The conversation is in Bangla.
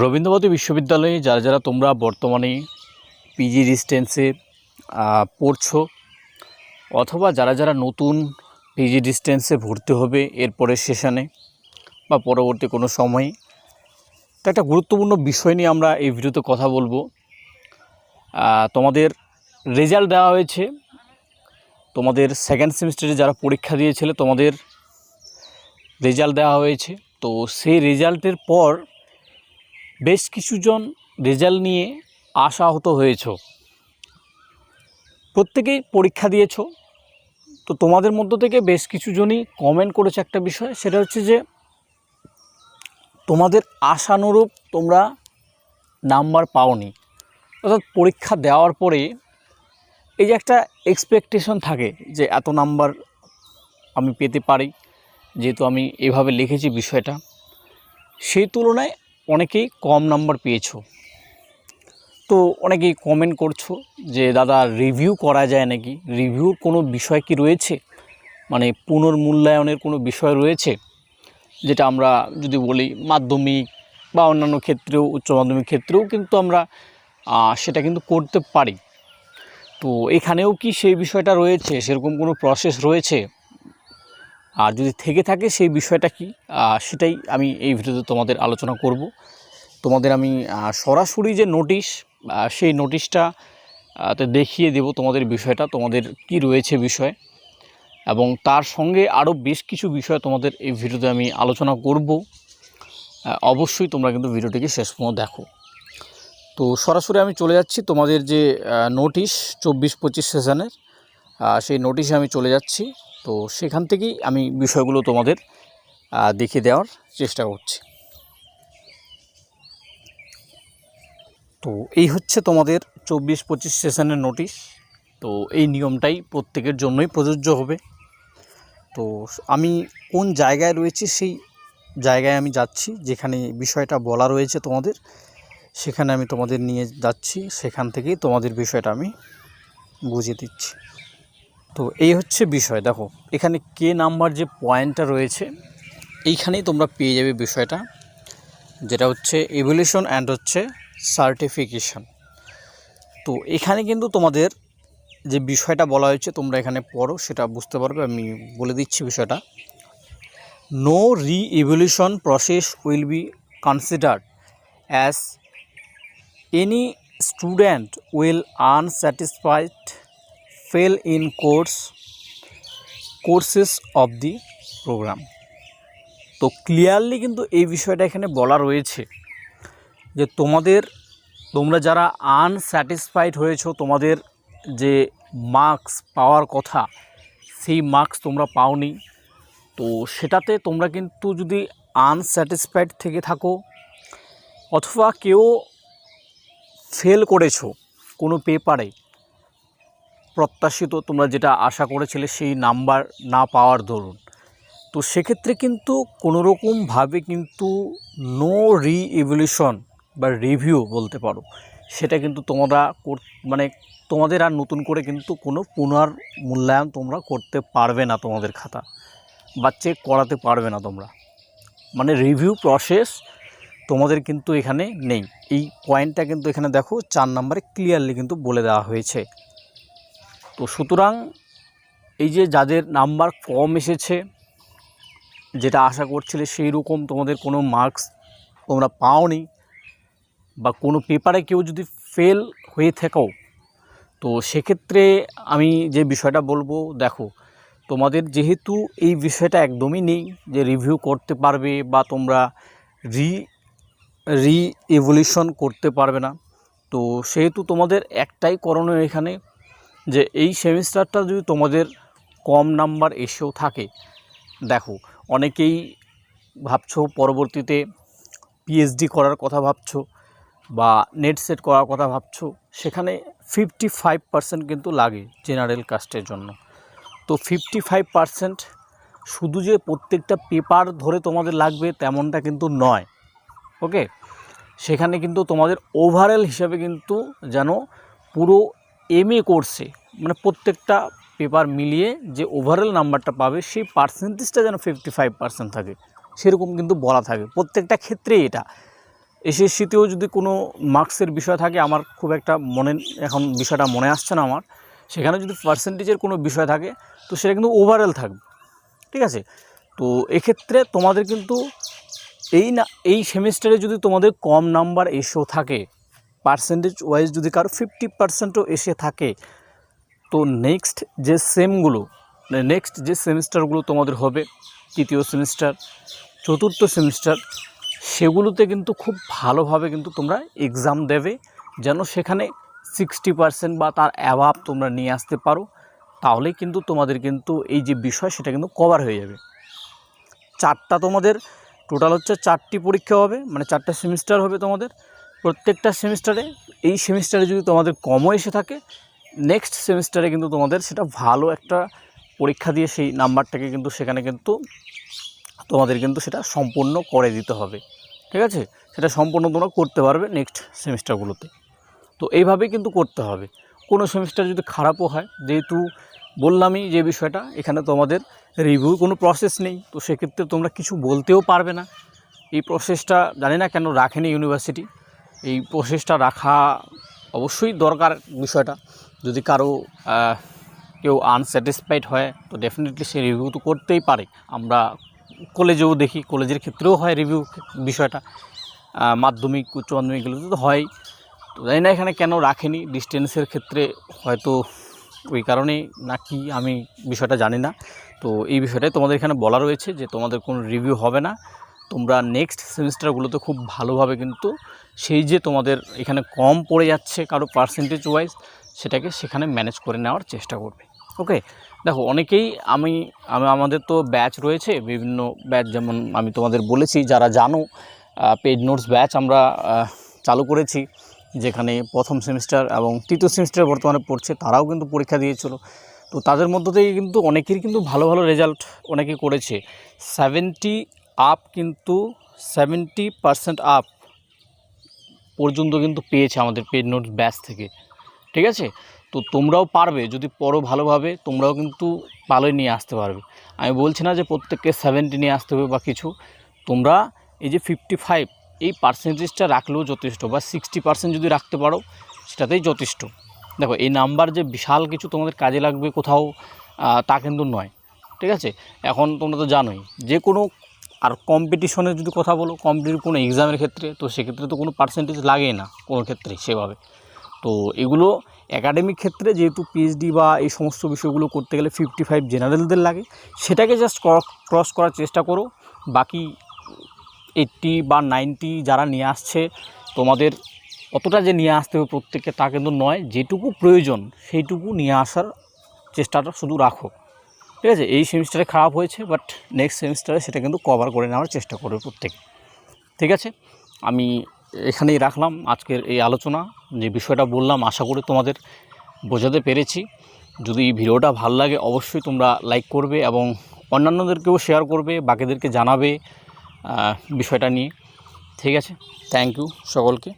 রবীন্দ্রভারতী বিশ্ববিদ্যালয়ে যারা যারা তোমরা বর্তমানে পিজি ডিস্টেন্সে পড়ছো, অথবা যারা যারা নতুন পিজি ডিস্টেন্সে ভর্তি হবে এরপরের সেশনে বা পরবর্তী কোনো সময়ে, তো একটা গুরুত্বপূর্ণ বিষয় নিয়ে আমরা এই ভিডিওতে কথা বলব। তোমাদের রেজাল্ট দেওয়া হয়েছে, তোমাদের সেকেন্ড সেমিস্টারে যারা পরীক্ষা দিয়েছিলে তোমাদের রেজাল্ট দেওয়া হয়েছে, তো সেই রেজাল্টের পর বেশ কিছুজন রেজাল্ট নিয়ে আশাহত হয়েছ। প্রত্যেকেই পরীক্ষা দিয়েছ। তো তোমাদের মধ্য থেকে বেশ কিছুজনই কমেন্ট করেছে একটা বিষয়, সেটা হচ্ছে যে তোমাদের আশানুরূপ তোমরা নাম্বার পাওনি। অর্থাৎ পরীক্ষা দেওয়ার পরে এই যে একটা এক্সপেকটেশন থাকে যে এত নাম্বার আমি পেতে পারি, যেহেতু আমি এভাবে লিখেছি বিষয়টা, সেই তুলনায় অনেকেই কম নাম্বার পেয়েছ। তো অনেকেই কমেন্ট করছ যে, দাদা রিভিউ করা যায় নাকি? রিভিউর কোনো বিষয় কি রয়েছে? মানে পুনর্মূল্যায়নের কোনো বিষয় রয়েছে? যেটা আমরা যদি বলি মাধ্যমিক বা অন্যান্য ক্ষেত্রেও, উচ্চ মাধ্যমিক ক্ষেত্রেও কিন্তু আমরা সেটা কিন্তু করতে পারি। তো এখানেও কি সেই বিষয়টা রয়েছে? সেরকম কোনো প্রসেস রয়েছে? আর যদি থেকে থাকে সেই বিষয়টা কি? সেটাই আমি এই ভিডিওতে তোমাদের আলোচনা করব। তোমাদের আমি সরাসরি যে নোটিশ সেই নোটিশটা দেখিয়ে দেব তোমাদের বিষয়টা, তোমাদের কি রয়েছে বিষয়। এবং তার সঙ্গে আরও বেশ কিছু বিষয় তোমাদের এই ভিডিওতে আমি আলোচনা করব। অবশ্যই তোমরা কিন্তু ভিডিওটিকে শেষ পর্যন্ত দেখো। তো সরাসরি আমি চলে যাচ্ছি তোমাদের যে নোটিশ চব্বিশ পঁচিশ সেশনের সেই নোটিশে আমি চলে যাচ্ছি। তো সেখান থেকেই আমি বিষয়গুলো তোমাদের দেখিয়ে দেওয়ার চেষ্টা করছি। তো এই হচ্ছে তোমাদের চব্বিশ পঁচিশ সেশনের নোটিশ তো এই নিয়মটাই প্রত্যেকের জন্যই প্রযোজ্য হবে। তো আমি কোন জায়গায় রয়েছে সেই জায়গায় আমি যাচ্ছি, যেখানে বিষয়টা বলা রয়েছে তোমাদের, সেখানে আমি তোমাদের নিয়ে যাচ্ছি, সেখান থেকেই তোমাদের বিষয়টা আমি বুঝিয়ে দিচ্ছি। তো এই হচ্ছে বিষয়, দেখো, এখানে কে নাম্বার যে পয়েন্টটা রয়েছে, এইখানেই তোমরা পেয়ে যাবে বিষয়টা, যেটা হচ্ছে এভলিউশন অ্যান্ড হচ্ছে সার্টিফিকেশন তো এখানে কিন্তু তোমাদের যে বিষয়টা বলা হয়েছে, তোমরা এখানে পড়ো, সেটা বুঝতে পারবে, আমি বলে দিচ্ছি বিষয়টা। No re-evaluation process will be considered as any student will unsatisfied fail in course, courses of the program. তো ক্লিয়ারলি কিন্তু এই বিষয়টা এখানে বলা রয়েছে যে তোমাদের, তোমরা যারা আনস্যাটিসফাইড হয়েছো, তোমাদের যে মার্কস পাওয়ার কথা, সেই মার্কস তোমরা পাওনি। তো সেটাতে তোমরা কিন্তু যদি আনস্যাটিসফাইড থেকে থাকো, অথবা কেউ ফেল করেছ কোনো পেপারে প্রত্যাশিত তোমরা যেটা আশা করেছিলে সেই নাম্বার না পাওয়ার দরুন। তো সেক্ষেত্রে কিন্তু কোনোরকমভাবে কিন্তু নো রি ইভলিউশন বা রিভিউ বলতে পারো, সেটা কিন্তু তোমরা মানে তোমাদের আর নতুন করে কিন্তু কোনো পুনর্মূল্যায়ন তোমরা করতে পারবে না তোমাদের খাতা বা চেক করাতে পারবে না তোমরা। মানে রিভিউ প্রসেস তোমাদের কিন্তু এখানে নেই। এই পয়েন্টটা কিন্তু এখানে দেখো, চার নম্বরে ক্লিয়ারলি কিন্তু বলে দেওয়া হয়েছে। তো সুতরাং এই যে যাদের নাম্বার কম এসেছে, যেটা আশা করছিলে সেই রকম তোমাদের কোনো মার্কস তোমরা পাওনি বা কোনো পেপারে কেউ যদি ফেল হয়ে থাকো, তো সেক্ষেত্রে আমি যে বিষয়টা বলব, দেখো, তোমাদের যেহেতু এই বিষয়টা একদমই নেই যে রিভিউ করতে পারবে বা তোমরা রি রি ইভলিউশন করতে পারবে না, তো সেহেতু তোমাদের একটাই করণীয় এখানে যে এই সেমিস্টারটা যদি তোমাদের কম নাম্বার এসেও থাকে, দেখো, অনেকেই ভাবছ পরবর্তীতে পিএইচডি করার কথা ভাবছ বা নেট সেট করার কথা ভাবছ, সেখানে ফিফটি ফাইভ পার্সেন্ট কিন্তু লাগে জেনারেল কাস্টের জন্য। তো ফিফটি ফাইভ পার্সেন্ট শুধু যে প্রত্যেকটা পেপার ধরে তোমাদের লাগবে তেমনটা কিন্তু নয় ওকে সেখানে কিন্তু তোমাদের ওভারঅল হিসাবে কিন্তু যেন পুরো এম এ কোর্সে মানে প্রত্যেকটা পেপার মিলিয়ে যে ওভারঅল নাম্বারটা পাবে, সেই পার্সেন্টেজটা যেন ফিফটি ফাইভ পার্সেন্ট থাকে। সেরকম কিন্তু বলা থাকে। প্রত্যেকটা ক্ষেত্রেই এটা। এসএসসিতেও যদি কোনো মার্কসের বিষয় থাকে, আমার খুব একটা মনে, এখন বিষয়টা মনে আসছে না আমার। সেখানে যদি পার্সেন্টেজের কোনো বিষয় থাকে, তো সেটা কিন্তু ওভারঅল থাকবে। ঠিক আছে? তো এক্ষেত্রে তোমাদের কিন্তু এই না, এই সেমিস্টারে যদি তোমাদের কম নাম্বার এসেও থাকে পার্সেন্টেজ ওয়াইজ যদি কারও ফিফটি পার্সেন্টও এসে থাকে, তো নেক্সট যে সেমগুলো নেক্সট যে সেমিস্টারগুলো তোমাদের হবে, তৃতীয় সেমিস্টার চতুর্থ সেমিস্টার সেগুলোতে কিন্তু খুব ভালোভাবে কিন্তু তোমরা এক্সাম দেবে, যেন সেখানে সিক্সটি পার্সেন্ট বা তার অ্যাভাব তোমরা নিয়ে আসতে পারো, তাহলেই কিন্তু তোমাদের কিন্তু এই যে বিষয় সেটা কিন্তু কভার হয়ে যাবে। চারটা তোমাদের টোটাল হচ্ছে চারটি পরীক্ষা হবে মানে চারটা সেমিস্টার হবে তোমাদের প্রত্যেকটা সেমিস্টারে, এই সেমিস্টারে যদি তোমাদের কমও এসে থাকে নেক্সট সেমিস্টারে কিন্তু তোমাদের সেটা ভালো একটা পরীক্ষা দিয়ে সেই নাম্বারটাকে কিন্তু সেখানে কিন্তু তোমাদের কিন্তু সেটা সম্পূর্ণ করে দিতে হবে। ঠিক আছে? সেটা সম্পূর্ণ তোমরা করতে পারবে নেক্সট সেমিস্টারগুলোতে। তো এইভাবেই কিন্তু করতে হবে। কোনো সেমিস্টার যদি খারাপও হয়, যেহেতু বললামই যে বিষয়টা, এখানে তোমাদের রিভিউ কোনো প্রসেস নেই, তো সেক্ষেত্রে তোমরা কিছু বলতেও পারবে না। এই প্রসেসটা জানি না কেন রাখেনি ইউনিভার্সিটি এই প্রসেসটা রাখা অবশ্যই দরকার বিষয়টা। যদি কারও কেউ আনস্যাটিসফাইড হয়, তো ডেফিনেটলি সে রিভিউ তো করতেই পারে। আমরা কলেজেও দেখি, কলেজের ক্ষেত্রেও হয় রিভিউ বিষয়টা। মাধ্যমিক, উচ্চ মাধ্যমিকগুলোতে তো হয়। তো জানি না এখানে কেন রাখেনি ডিস্টেন্সের ক্ষেত্রে হয়তো ওই কারণে না কি আমি বিষয়টা জানি না। তো এই বিষয়টাই তোমাদের এখানে বলা রয়েছে যে তোমাদের কোনো রিভিউ হবে না। তোমরা নেক্সট সেমিস্টারগুলোতে খুব ভালোভাবে কিন্তু সেই যে তোমাদের এখানে কম পড়ে যাচ্ছে কারও পার্সেন্টেজ ওয়াইজ সেটাকে সেখানে ম্যানেজ করে নেওয়ার চেষ্টা করবে। ওকে দেখো, অনেকেই আমি আমি, আমাদের তো ব্যাচ রয়েছে, বিভিন্ন ব্যাচ যেমন আমি তোমাদের বলেছি, যারা জানো পেড নোটস ব্যাচ আমরা চালু করেছি, যেখানে প্রথম সেমিস্টার এবং তৃতীয় সেমিস্টার বর্তমানে পড়ছে, তারাও কিন্তু পরীক্ষা দিয়েছিল। তো তাদের মধ্য থেকে কিন্তু অনেকেরই কিন্তু ভালো ভালো রেজাল্ট অনেকে করেছে। সেভেন্টি আপ কিন্তু সেভেন্টি পার্সেন্ট আপ পর্যন্ত কিন্তু পেয়েছে আমাদের পেড নোট ব্যাচ থেকে, ঠিক আছে? তো তোমরাও পারবে, যদি পড়ো ভালোভাবে, তোমরাও কিন্তু ভালোই নিয়ে আসতে পারবে। আমি বলছি না যে প্রত্যেককে সেভেন্টি নিয়ে আসতে হবে বা কিছু, তোমরা এই যে ফিফটি ফাইভ এই পার্সেন্টেজটা রাখলেও যথেষ্ট বা সিক্সটি পার্সেন্ট যদি রাখতে পারো, সেটাতেই যথেষ্ট। দেখো, এই নাম্বার যে বিশাল কিছু তোমাদের কাজে লাগবে কোথাও তা কিন্তু নয়, ঠিক আছে? এখন তোমরা তো জানোই, যে কোনো আর কম্পিটিশনের যদি কথা বলো কম্পিটিটিভ কোনো এক্সামের ক্ষেত্রে, তো সেক্ষেত্রে তো কোনো পার্সেন্টেজ লাগে না কোনো ক্ষেত্রেই সেভাবে। তো এগুলো একাডেমিক ক্ষেত্রে যেহেতু পিএইচডি বা এই সমস্ত বিষয়গুলো করতে গেলে ফিফটি ফাইভ জেনারেলদের লাগে, সেটাকে জাস্ট ক্রস করার চেষ্টা করো। বাকি এইট্টি বা নাইনটি যারা নিয়ে আসছে, তোমাদের অতটা যে নিয়ে আসতে হবে প্রত্যেককে তা কিন্তু নয়, যেটুকু প্রয়োজন সেইটুকু নিয়ে আসার চেষ্টাটা শুধু রাখো। ঠিক আছে, এই সেমিস্টারে খারাপ হয়েছে বাট নেক্সট সেমিস্টারে সেটা কিন্তু কভার করে নেওয়ার চেষ্টা করবে প্রত্যেকে। ঠিক আছে? আমি এখানেই রাখলাম আজকের এই আলোচনা, যে বিষয়টা বললাম, আশা করি তোমাদের বোঝাতে পেরেছি। যদি ভিডিওটা ভালো লাগে, অবশ্যই তোমরা লাইক করবে এবং অন্যান্যদেরকেও শেয়ার করবে, বাকিদেরকে জানাবে বিষয়টা নিয়ে। ঠিক আছে? থ্যাংক ইউ সকলকে।